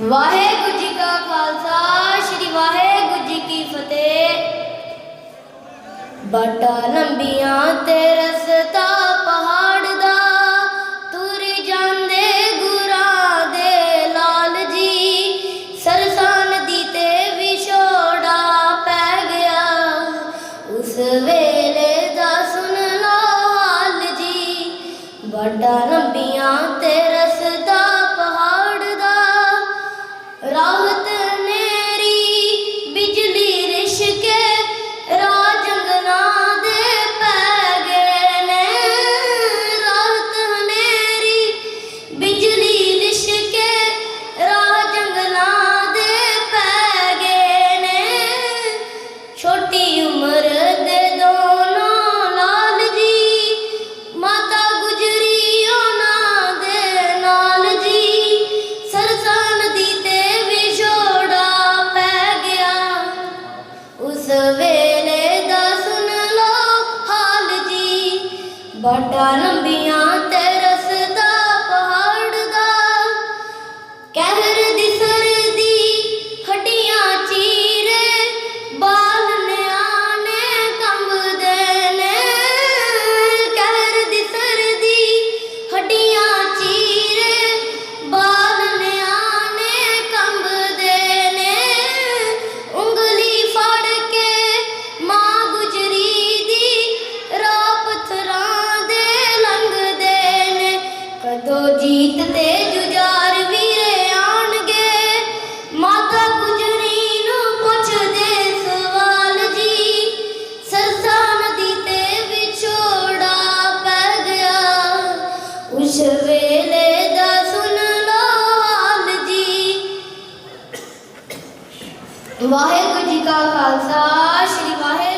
ਵਾਹਿਗੁਰੂ ਜੀ ਕਾ ਖਾਲਸਾ, ਸ੍ਰੀ ਵਾਹਿਗੁਰੂ ਜੀ ਕੀ ਫਤਿਹ। ਬਟਾ ਲੰਬੀਆਂ ਤੇ ਰਸਤਾ ਪਹਾੜ ਦਾ, ਤੁਰ ਜਾਂਦੇ ਗੁਰਾਂ ਦੇ ਲਾਲ ਜੀ। ਸਰਸਾਨ ਦੀ ਤੇ ਵਿਛੋੜਾ ਪੈ ਗਿਆ, ਉਸ ਵੇਲੇ ਦਾ ਸੁਣ ਲਾਲ ਜੀ। ਬਟਾ ਲੰਬੀਆਂ ਤੇ ਰਸਤਾ ਪਹਾੜ ਬੜਾ ਲੰਬੀਆਂ ਤੇ वाहेगुरु जी का खालसा श्री वाहे